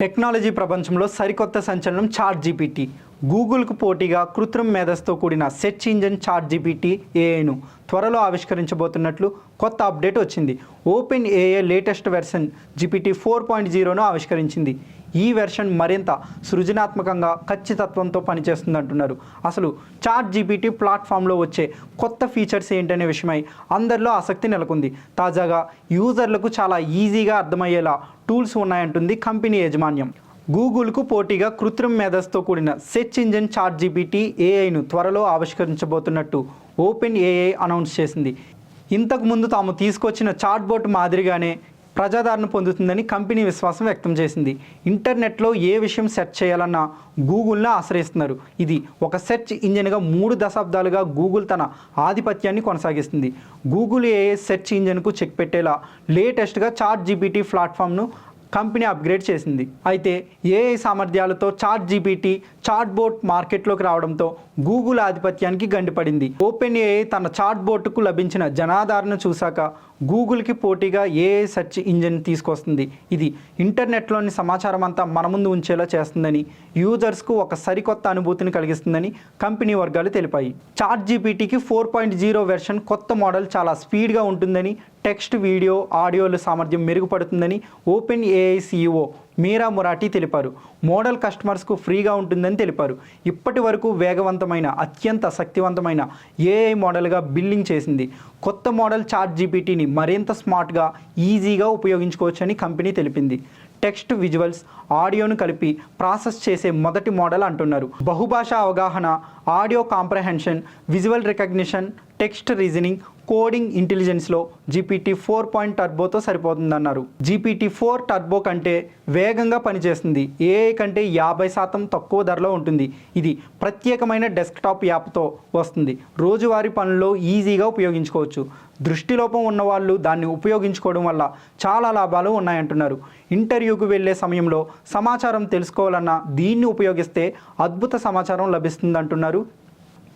Technology ప్రపంచంలో సరికొత్త సంచలనం చాట్ జీపీటీ. గూగుల్కు పోటీగా కృత్రిమ మేధస్తో కూడిన సెర్చ్ ఇంజిన్ చాట్ జీపీటీ ఏఐను త్వరలో ఆవిష్కరించబోతున్నట్లు కొత్త అప్డేట్ వచ్చింది. Open AI latest version GPT four point జీరోను ఆవిష్కరించింది. ఈ వెర్షన్ మరింత సృజనాత్మకంగా ఖచ్చితత్వంతో పనిచేస్తుంది అంటున్నారు అసలు చాట్ జీపీటీ ప్లాట్ఫామ్లో వచ్చే కొత్త ఫీచర్స్ ఏంటనే విషయమై అందరిలో ఆసక్తి నెలకొంది. తాజాగా యూజర్లకు చాలా ఈజీగా అర్థమయ్యేలా టూల్స్ ఉన్నాయంటుంది కంపెనీ యాజమాన్యం. గూగుల్కు పోటీగా కృత్రిమ మేధస్తో కూడిన సెర్చ్ ఇంజిన్ చాట్ జీపీటీ ఏఐను త్వరలో ఆవిష్కరించబోతున్నట్టు ఓపెన్ ఏఐ అనౌన్స్ చేసింది. ఇంతకుముందు తాము తీసుకొచ్చిన చాట్బోట్ మాదిరిగానే ప్రజాదరణ పొందుతుందని కంపెనీ విశ్వాసం వ్యక్తం చేసింది. ఇంటర్నెట్లో ఏ విషయం సెర్చ్ చేయాలన్నా గూగుల్ని ఆశ్రయిస్తున్నారు. ఇది ఒక సెర్చ్ ఇంజిన్గా మూడు దశాబ్దాలుగా గూగుల్ తన ఆధిపత్యాన్ని కొనసాగిస్తుంది. గూగుల్ ఏఏ సెర్చ్ ఇంజిన్కు చెక్ పెట్టేలా లేటెస్ట్గా చాట్ జీపీటీ ప్లాట్ఫామ్ను కంపెనీ అప్గ్రేడ్ చేసింది. అయితే ఏఐ సామర్థ్యాలతో చాట్ జీపీటీ చాట్ బోట్ మార్కెట్లోకి రావడంతో గూగుల్ ఆధిపత్యానికి గండిపడింది. ఓపెన్ ఏఐ తన చాట్ బోట్కు లభించిన జనాదరణ చూశాక గూగుల్కి పోటీగా ఏఐ సెర్చ్ ఇంజిన్ తీసుకొస్తుంది. ఇది ఇంటర్నెట్లోని సమాచారం అంతా మన ముందు ఉంచేలా చేస్తుందని యూజర్స్కు ఒక సరికొత్త అనుభూతిని కలిగిస్తుందని కంపెనీ వర్గాలు తెలిపాయి. చాట్ జీపీటీకి ఫోర్ పాయింట్ జీరో వెర్షన్ కొత్త మోడల్ చాలా స్పీడ్గా ఉంటుందని టెక్స్ట్ వీడియో ఆడియోల సామర్థ్యం మెరుగుపడుతుందని open AI CEO Mira Murati తెలిపారు. మోడల్ కస్టమర్స్కు ఫ్రీగా ఉంటుందని తెలిపారు. ఇప్పటి వరకు వేగవంతమైన అత్యంత శక్తివంతమైన ఏఐ మోడల్గా బిల్డింగ్ చేసింది. కొత్త మోడల్ చాట్ జీపీటీని మరింత స్మార్ట్గా ఈజీగా ఉపయోగించుకోవచ్చని కంపెనీ తెలిపింది. టెక్స్ట్ విజువల్స్ ఆడియోను కలిపి ప్రాసెస్ చేసే మొదటి మోడల్ అంటున్నారు. బహుభాషా అవగాహన audio comprehension visual recognition text reasoning coding ఇంటెలిజెన్స్లో GPT four point టర్బోతో సరిపోతుందన్నారు. జీపీటీ ఫోర్ టర్బో కంటే వేగంగా పనిచేస్తుంది. ఏఐ కంటే యాభై శాతం తక్కువ ధరలో ఉంటుంది. ఇది ప్రత్యేకమైన డెస్క్టాప్ యాప్తో వస్తుంది. రోజువారీ పనుల్లో ఈజీగా ఉపయోగించుకోవచ్చు. దృష్టిలోపం ఉన్నవాళ్ళు దాన్ని ఉపయోగించుకోవడం వల్ల చాలా లాభాలు ఉన్నాయంటున్నారు. ఇంటర్వ్యూకు వెళ్ళే సమయంలో సమాచారం తెలుసుకోవాలన్నా దీన్ని ఉపయోగిస్తే అద్భుత సమాచారం లభిస్తుందంటున్నారు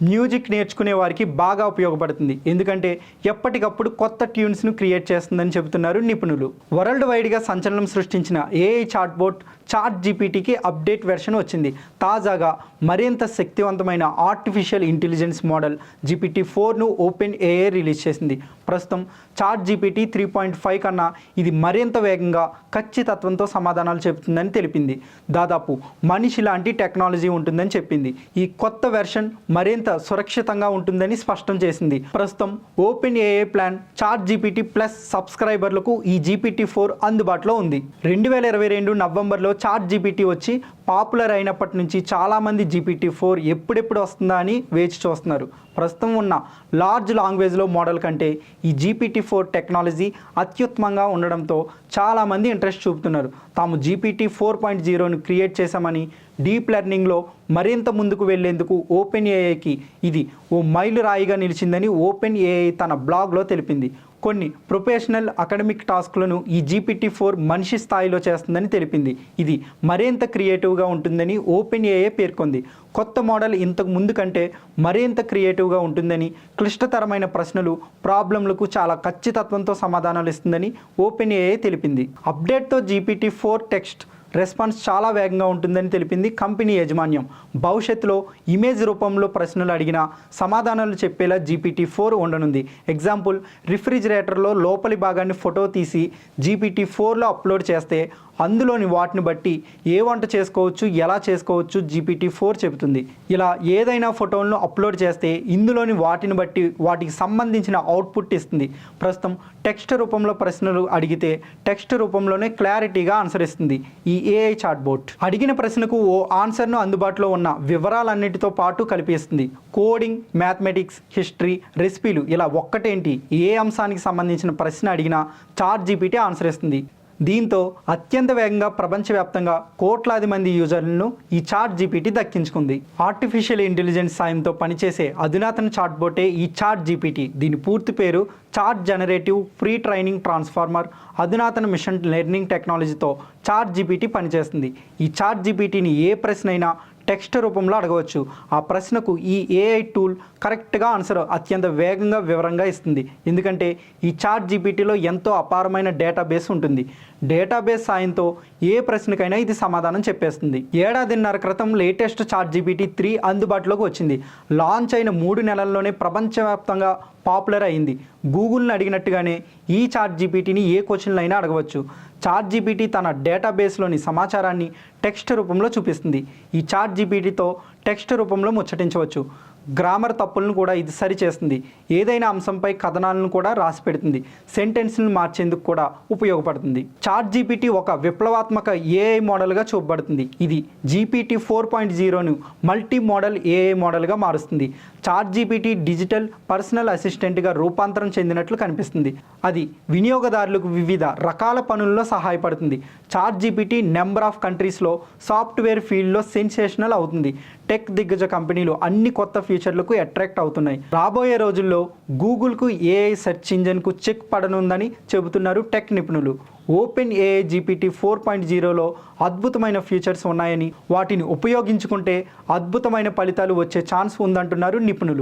మ్యూజిక్ నేర్చుకునే వారికి బాగా ఉపయోగపడుతుంది. ఎందుకంటే ఎప్పటికప్పుడు కొత్త ట్యూన్స్ను క్రియేట్ చేస్తుందని చెబుతున్నారు నిపుణులు. వరల్డ్ వైడ్గా సంచలనం సృష్టించిన ఏఐ చాట్బోట్ చాట్ జీపీటీకి అప్డేట్ వెర్షన్ వచ్చింది. తాజాగా మరింత శక్తివంతమైన ఆర్టిఫిషియల్ ఇంటెలిజెన్స్ మోడల్ జీపీటీ ఫోర్ను ఓపెన్ ఏఐ రిలీజ్ చేసింది. ప్రస్తుతం chat GPT three point five కన్నా ఇది మరింత వేగంగా ఖచ్చితత్వంతో సమాధానాలు చెబుతుందని తెలిపింది. దాదాపు మనిషి లాంటి టెక్నాలజీ ఉంటుందని చెప్పింది. ఈ కొత్త వెర్షన్ మరింత సురక్షితంగా ఉంటుందని స్పష్టం చేసింది. ప్రస్తుతం OpenAI plan chat GPT plus సబ్స్క్రైబర్లకు ఈ జీపీటీ ఫోర్ అందుబాటులో ఉంది. రెండు వేల ఇరవై రెండు నవంబర్లో చాట్ జీపీటీ వచ్చి పాపులర్ అయినప్పటి నుంచి చాలామంది జీపీటీ ఫోర్ ఎప్పుడెప్పుడు వస్తుందా అని వేచి చూస్తున్నారు. ప్రస్తుతం ఉన్న లార్జ్ లాంగ్వేజ్లో మోడల్ కంటే ఈ జీపీటీ ఫోర్ టెక్నాలజీ అత్యుత్తమంగా ఉండడంతో చాలామంది ఇంట్రెస్ట్ చూపుతున్నారు. తాము జీపీటీ ఫోర్ పాయింట్ జీరోను క్రియేట్ చేశామని డీప్ లెర్నింగ్లో మరింత ముందుకు వెళ్ళేందుకు ఓపెన్ ఏఐకి ఇది ఓ మైలు రాయిగా నిలిచిందని ఓపెన్ ఏఐ తన బ్లాగ్లో తెలిపింది. కొన్ని ప్రొఫెషనల్ అకాడమిక్ టాస్క్లను ఈ జీపీటీ ఫోర్ మనిషి స్థాయిలో చేస్తుందని తెలిపింది. ఇది మరింత క్రియేటివ్గా ఉంటుందని ఓపెన్ ఏఏ పేర్కొంది. కొత్త మోడల్ ఇంతకు ముందు కంటే మరింత క్రియేటివ్గా ఉంటుందని క్లిష్టతరమైన ప్రశ్నలు ప్రాబ్లంలకు చాలా ఖచ్చితత్వంతో సమాధానాలు ఇస్తుందని ఓపెన్ ఏఏ తెలిపింది. అప్డేట్తో జీపీటీ ఫోర్ టెక్స్ట్ రెస్పాన్స్ చాలా వేగంగా ఉంటుందని తెలిపింది కంపెనీ యాజమాన్యం. భవిష్యత్తులో ఇమేజ్ రూపంలో ప్రశ్నలు అడిగినా సమాధానాలు చెప్పేలా జీపీటీ ఫోర్ ఉండనుంది. ఎగ్జాంపుల్ రిఫ్రిజిరేటర్లో లోపలి భాగాన్ని ఫోటో తీసి జీపీటీ ఫోర్లో అప్లోడ్ చేస్తే అందులోని వాటిని బట్టి ఏ వంట చేసుకోవచ్చు ఎలా చేసుకోవచ్చు జీపీటీ ఫోర్ చెబుతుంది. ఇలా ఏదైనా ఫోటోలను అప్లోడ్ చేస్తే ఇందులోని వాటిని బట్టి వాటికి సంబంధించిన అవుట్పుట్ ఇస్తుంది. ప్రస్తుతం టెక్స్ట్ రూపంలో ప్రశ్నలు అడిగితే టెక్స్ట్ రూపంలోనే క్లారిటీగా ఆన్సర్ ఇస్తుంది. ఈ ఏఐ చాట్బోట్. అడిగిన ప్రశ్నకు ఓ ఆన్సర్ను అందుబాటులో ఉన్న వివరాలన్నిటితో పాటు కలిపేస్తుంది. కోడింగ్ మ్యాథమెటిక్స్ హిస్టరీ రెసిపీలు ఇలా ఒక్కటేంటి? ఏ అంశానికి సంబంధించిన ప్రశ్న అడిగినా చాట్ జీపీటీ ఆన్సర్ ఇస్తుంది. దీంతో అత్యంత వేగంగా ప్రపంచవ్యాప్తంగా కోట్లాది మంది యూజర్లను ఈ చాట్ జీపీటీ దక్కించుకుంది. ఆర్టిఫిషియల్ ఇంటెలిజెన్స్ సాయంతో పనిచేసే అధునాతన చాట్ బోటే ఈ చాట్ జీపీటీ. దీని పూర్తి పేరు chat generative free training transformer. అధునాతన మిషన్ లెర్నింగ్ టెక్నాలజీతో చాట్ జీపీటీ పనిచేస్తుంది. ఈ చాట్ జీపీటీని ఏ ప్రశ్న అయినా టెక్స్ట్ రూపంలో అడగవచ్చు. ఆ ప్రశ్నకు ఈ ఏఐ టూల్ కరెక్ట్గా ఆన్సర్ అత్యంత వేగంగా వివరంగా ఇస్తుంది. ఎందుకంటే ఈ చాట్ జీపీటీలో ఎంతో అపారమైన డేటాబేస్ ఉంటుంది. డేటాబేస్ సాయంతో ఏ ప్రశ్నకైనా ఇది సమాధానం చెప్పేస్తుంది. ఏడాదిన్నర క్రితం లేటెస్ట్ చాట్ జీపీటీ త్రీ అందుబాటులోకి వచ్చింది. లాంచ్ అయిన మూడు నెలల్లోనే ప్రపంచవ్యాప్తంగా పాపులర్ అయింది. గూగుల్ని అడిగినట్టుగానే ఈ చాట్ జీపీటీని ఏ క్వశ్చన్లు అయినా అడగవచ్చు. చాట్ జీపీటీ తన డేటాబేస్లోని సమాచారాన్ని టెక్స్ట్ రూపంలో చూపిస్తుంది. ఈ చాట్ జీపీటీతో టెక్స్ట్ రూపంలో ముచ్చటించవచ్చు. గ్రామర్ తప్పులను కూడా ఇది సరిచేస్తుంది. ఏదైనా అంశంపై కథనాలను కూడా రాసి పెడుతుంది. సెంటెన్స్లను మార్చేందుకు కూడా ఉపయోగపడుతుంది. చాట్ జీపీటీ ఒక విప్లవాత్మక ఏఐ మోడల్గా చూపబడుతుంది. ఇది జీపీటీ ఫోర్ పాయింట్ జీరోను మల్టీ మోడల్ ఏఐ మోడల్గా మారుస్తుంది. చాట్ జీపీటీ డిజిటల్ పర్సనల్ అసిస్టెంట్గా రూపాంతరం చెందినట్లు కనిపిస్తుంది. అది వినియోగదారులకు వివిధ రకాల పనుల్లో సహాయపడుతుంది. చాట్ జీపీటీ నెంబర్ ఆఫ్ కంట్రీస్లో సాఫ్ట్వేర్ ఫీల్డ్లో సెన్సేషనల్ అవుతుంది. టెక్ దిగ్గజ కంపెనీలు అన్ని కొత్త ఫీచర్లకు అట్రాక్ట్ అవుతున్నాయి. రాబోయే రోజుల్లో గూగుల్కు ఏఐ సెర్చ్ ఇంజన్కు చెక్ పడనుందని చెబుతున్నారు టెక్ నిపుణులు. Open AI GPT four point జీరోలో అద్భుతమైన ఫీచర్స్ ఉన్నాయని వాటిని ఉపయోగించుకుంటే అద్భుతమైన ఫలితాలు వచ్చే ఛాన్స్ ఉందంటున్నారు నిపుణులు.